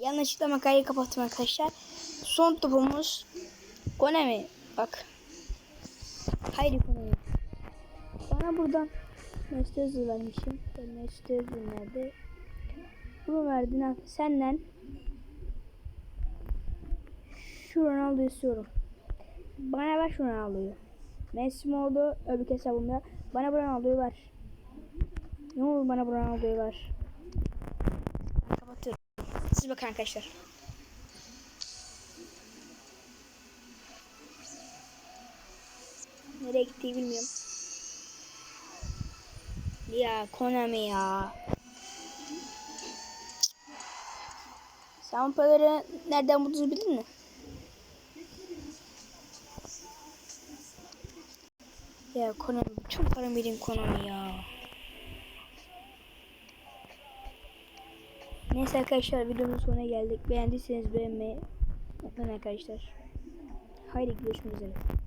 Yanlışlıkla makaleyi kapattım arkadaşlar. Son topumuz Konami. Bak. Haydi Konami. Bana buradan Mesut vermişim. Mesut nerede? Bunu verdin abi. Senden şu Ronaldo'yu istiyorum. Bana ver şu Ronaldo'yu. Messi mi oldu öbür hesabımda. Bana bu Ronaldo'yu ver. Ne olur bana bu Ronaldo'yu ver. Siz bakın arkadaşlar. Nereye gittiği bilmiyorum. Ya Konami ya. Sen bu nereden bulduğunu bildin mi? Ya Konami, bütün param benim Konami ya. Neyse arkadaşlar videonun sonuna geldik. Beğendiyseniz beğenmeyi unutmayın arkadaşlar. Haydi görüşmek üzere.